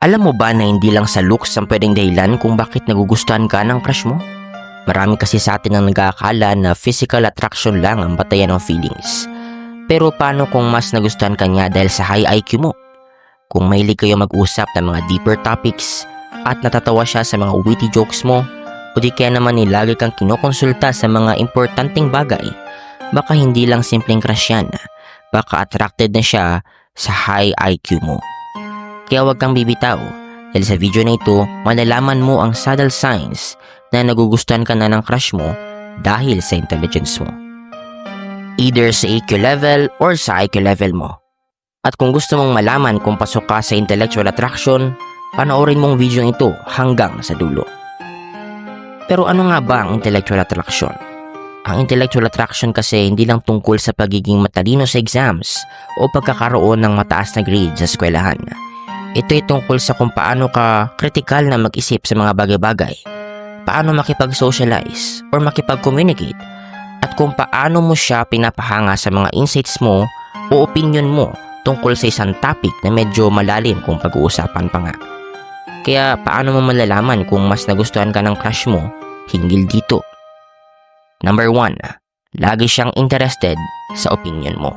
Alam mo ba na hindi lang sa looks ang pwedeng dahilan kung bakit nagugustuhan ka ng crush mo? Marami kasi sa atin ang nag-aakala na physical attraction lang ang batayan ng feelings. Pero paano kung mas nagustuhan ka niya dahil sa high IQ mo? Kung mahilig kayo mag-usap ng mga deeper topics at natatawa siya sa mga witty jokes mo, o di kaya naman nilagi kang kinokonsulta sa mga importanteng bagay, baka hindi lang simpleng crush yan, baka attracted na siya sa high IQ mo. Kaya huwag kang bibitaw dahil sa video na ito, malalaman mo ang subtle signs na nagugustuhan ka na ng crush mo dahil sa intelligence mo. Either sa EQ level or sa IQ level mo. At kung gusto mong malaman kung pasok ka sa intellectual attraction, panoorin mong video ito hanggang sa dulo. Pero ano nga ba ang intellectual attraction? Ang intellectual attraction kasi hindi lang tungkol sa pagiging matalino sa exams o pagkakaroon ng mataas na grade sa eskwelahan. Ito ay tungkol sa kung paano ka kritikal na mag-isip sa mga bagay-bagay, paano makipag-socialize or makipag-communicate, at kung paano mo siya pinapahanga sa mga insights mo o opinion mo tungkol sa isang topic na medyo malalim kung pag-uusapan pa nga. Kaya paano mo malalaman kung mas nagustuhan ka ng crush mo hinggil dito? Number 1. Lagi siyang interested sa opinion mo.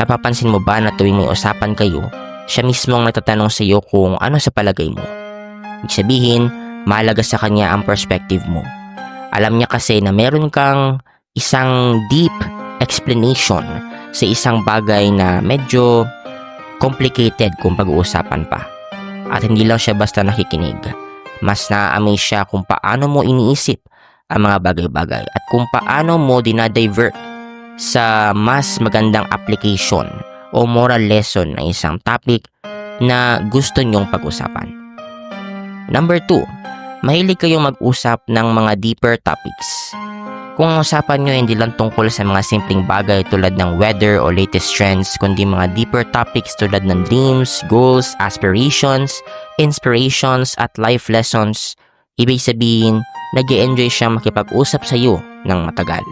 Napapansin mo ba na tuwing may usapan kayo, siya mismo ang natatanong sa iyo kung ano sa palagay mo? Ibig sabihin, mahalaga sa kanya ang perspective mo. Alam niya kasi na meron kang isang deep explanation sa isang bagay na medyo complicated kung pag-uusapan pa. At hindi lang siya basta nakikinig. Mas na-amaze siya kung paano mo iniisip ang mga bagay-bagay at kung paano mo dinadivert sa mas magandang application o moral lesson ng isang topic na gusto niyong pag-usapan. Number 2, mahilig kayong mag-usap ng mga deeper topics. Kung ang usapan nyo hindi lang tungkol sa mga simpleng bagay tulad ng weather o latest trends, kundi mga deeper topics tulad ng dreams, goals, aspirations, inspirations at life lessons, ibig sabihin, nag enjoy siya makipag-usap sa iyo ng matagal.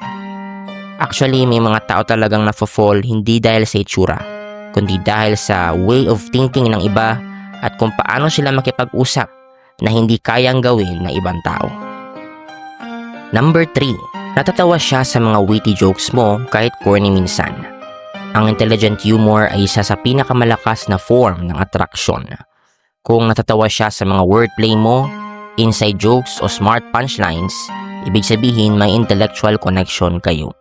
Actually, may mga tao talagang nafo-fall hindi dahil sa itsura, kundi dahil sa way of thinking ng iba at kung paano sila makipag-usap na hindi kayang gawin ng ibang tao. Number 3. Natatawa siya sa mga witty jokes mo kahit corny minsan. Ang intelligent humor ay isa sa pinakamalakas na form ng attraction. Kung natatawa siya sa mga wordplay mo, inside jokes o smart punchlines, ibig sabihin may intellectual connection kayo.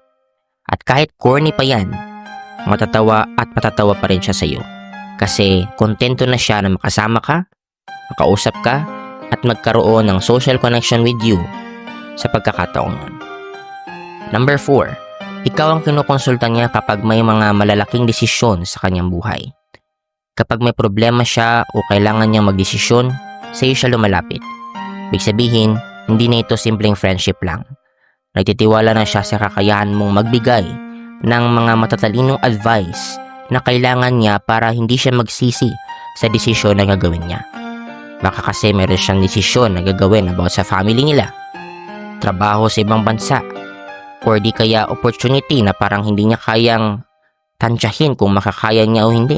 At kahit corny pa yan, matatawa at matatawa pa rin siya sa iyo. Kasi kontento na siya na makasama ka, makausap ka, at magkaroon ng social connection with you sa pagkakataong nun. Number 4. Ikaw ang kinukonsulta niya kapag may mga malalaking desisyon sa kanyang buhay. Kapag may problema siya o kailangan niyang magdesisyon, sa iyo siya lumalapit. Ibig sabihin, hindi na ito simpleng friendship lang. Nagtitiwala na siya sa kakayahan mong magbigay ng mga matatalinong advice na kailangan niya para hindi siya magsisi sa desisyon na gagawin niya. Baka kasi meron siyang desisyon na gagawin about sa family nila, trabaho sa ibang bansa, or di kaya opportunity na parang hindi niya kayang tansyahin kung makakaya niya o hindi.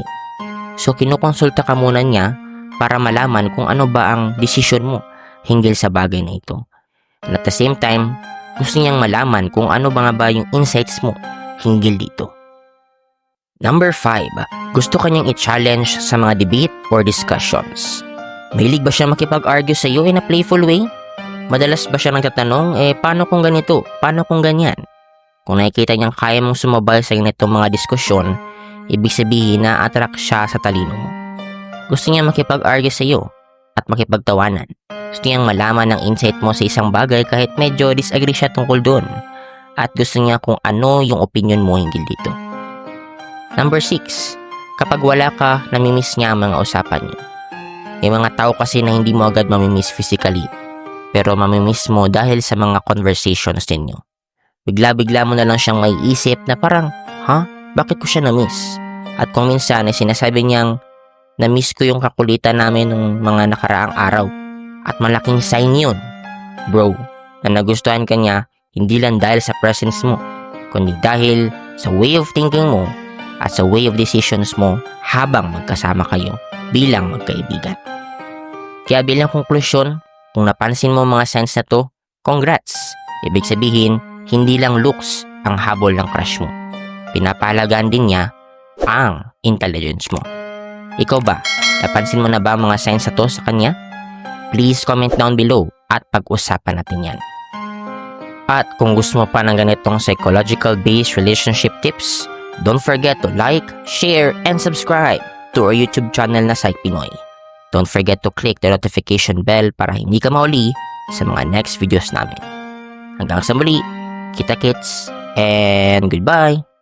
So kinukonsulta ka muna niya para malaman kung ano ba ang desisyon mo hinggil sa bagay na ito. And at the same time, gusto niyang malaman kung ano ba nga ba yung insights mo hinggil dito. Number 5. Gusto kanyang i-challenge sa mga debate or discussions. Mahilig ba siya makipag-argue sa iyo in a playful way? Madalas ba siya nagtatanong, eh paano kung ganito? Paano kung ganyan? Kung nakikita niyang kaya mong sumabay sa ganitong mga diskusyon, ibig sabihin na attract siya sa talino mo. Gusto niya makipag-argue sa iyo at makipagtawanan. Gusto niyang malaman ang insight mo sa isang bagay kahit medyo disagree siya tungkol doon. At gusto niya kung ano yung opinion mo hinggil dito. Number 6. Kapag wala ka, namimiss niya ang mga usapan niyo. May mga tao kasi na hindi mo agad mamimiss physically, pero mamimiss mo dahil sa mga conversations ninyo. Bigla-bigla mo na lang siyang may isip na parang, ha? Bakit ko siya na-miss? At kung minsan ay sinasabi niyang, na-miss ko yung kakulitan namin ng mga nakaraang araw. At malaking sign yun, bro, na nagustuhan ka niya hindi lang dahil sa presence mo, kundi dahil sa way of thinking mo at sa way of decisions mo habang magkasama kayo bilang magkaibigan. Kaya bilang konklusyon, kung napansin mo mga signs na to, congrats! Ibig sabihin, hindi lang looks ang habol ng crush mo. Pinapahalagaan din niya ang intelligence mo. Ikaw ba? Napansin mo na ba ang mga signs na to sa kanya? Please comment down below at pag-usapan natin yan. At kung gusto mo pa ng ganitong psychological-based relationship tips, don't forget to like, share, and subscribe to our YouTube channel na Psych Pinoy. Don't forget to click the notification bell para hindi ka mauli sa mga next videos namin. Hanggang sa muli, kita kits, and goodbye!